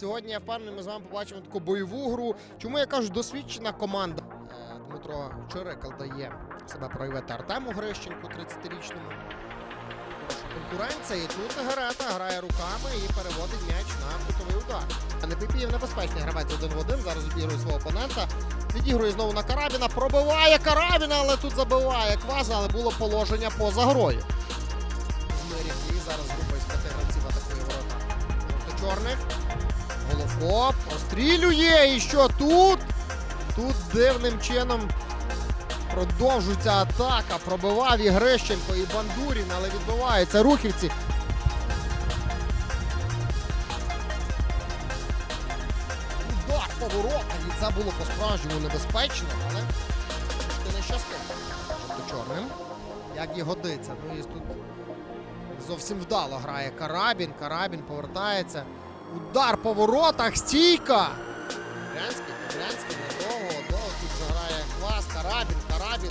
Сьогодні я впевнений, ми з вами побачимо таку бойову гру. Чому я кажу досвідчена команда? Е, Дмитро Чирикал дає себе проявити Артему Грищенку, 30-річному. Конкуренція. І тут Герета грає руками і переводить м'яч на кутовий удар. Непіпієв небезпечний гравець один в один. Зараз обігрує свого опонента. Відігрує знову на Карабіна. Пробиває Карабіна, але тут забиває Кваза, але було положення поза грою. Змирів і зараз група із п'яти гравців атакує ворота. Жовто-чорних. Головко пострілює. І що тут? Тут дивним чином продовжується атака. Пробивав і Грищенко, і Бандурін, але відбиваються рухівці. Удар поворота. І це було по-справжньому небезпечно, але не щастив. Жовто-чорним. Як і годиться. Ну і тут зовсім вдало грає Карабін. Карабін повертається. Удар по воротах. Стійка. Брянський, Брянський недовго, довго тут заграє Квас, Карабін, Карабін.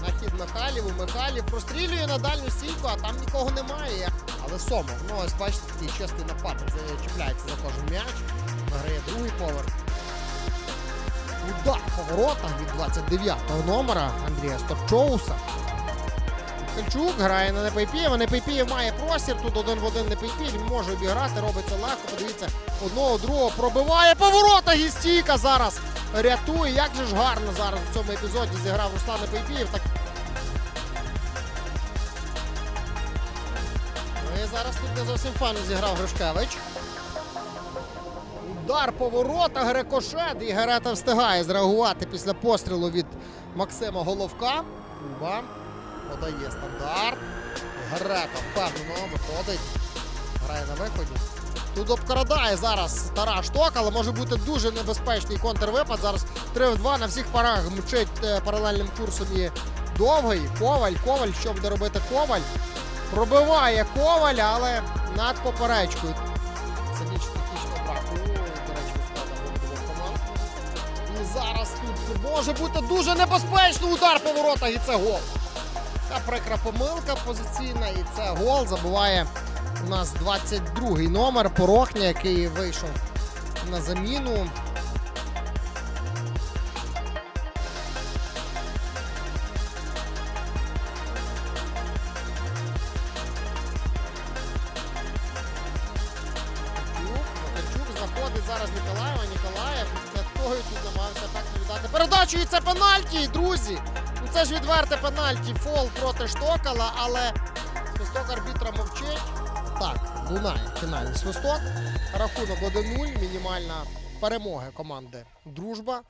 На хід Михайліву. Михайлів прострілює на дальню стійку, а там нікого немає. Але Сомов, ну ось бачите, такий чесний нападник чіпляється за кожен м'яч. Награє другий поверх. Удар по воротах від 29-го номера Андрія Стопчоуса. Кальчук грає на. Непейпієв має простір. Тут один в один Непейпієв. Він може обіграти, робиться легко. Подивіться, одного, другого пробиває по воротах і стійка зараз рятує. Як же ж гарно зараз в цьому епізоді зіграв Руслан Непейпієв. Так... Ну і зараз тут не зовсім файно зіграв Гришкевич. Удар по воротах, рикошет. І Герета встигає зреагувати після пострілу від Максима Головка. Куба подає стандарт. Грета впевнено виходить. Грає на виході. Тут обкрадає зараз Тараш Ток, але може бути дуже небезпечний контрвипад. Зараз 3 в 2 на всіх парах мчить е, паралельним курсом і довгий. Коваль, Коваль, що буде робити Коваль? Пробиває Коваль, але над поперечкою. Це ніч технічного браку. До речі, команд. І зараз тут може бути дуже небезпечний удар по воротах, і це гол. Та прикра помилка позиційна, і це гол. Забуває у нас 22-й номер Порохня, який вийшов на заміну. Зараз Ніколаєва. Ніколаєв того тут намагався так віддати передачу. Це пенальті, друзі. Це ж відверте пенальті. Фол проти Штокала, але свисток арбітра мовчить. Так, лунає фінальний свисток. Рахунок 1-0. Мінімальна перемога команди Дружба.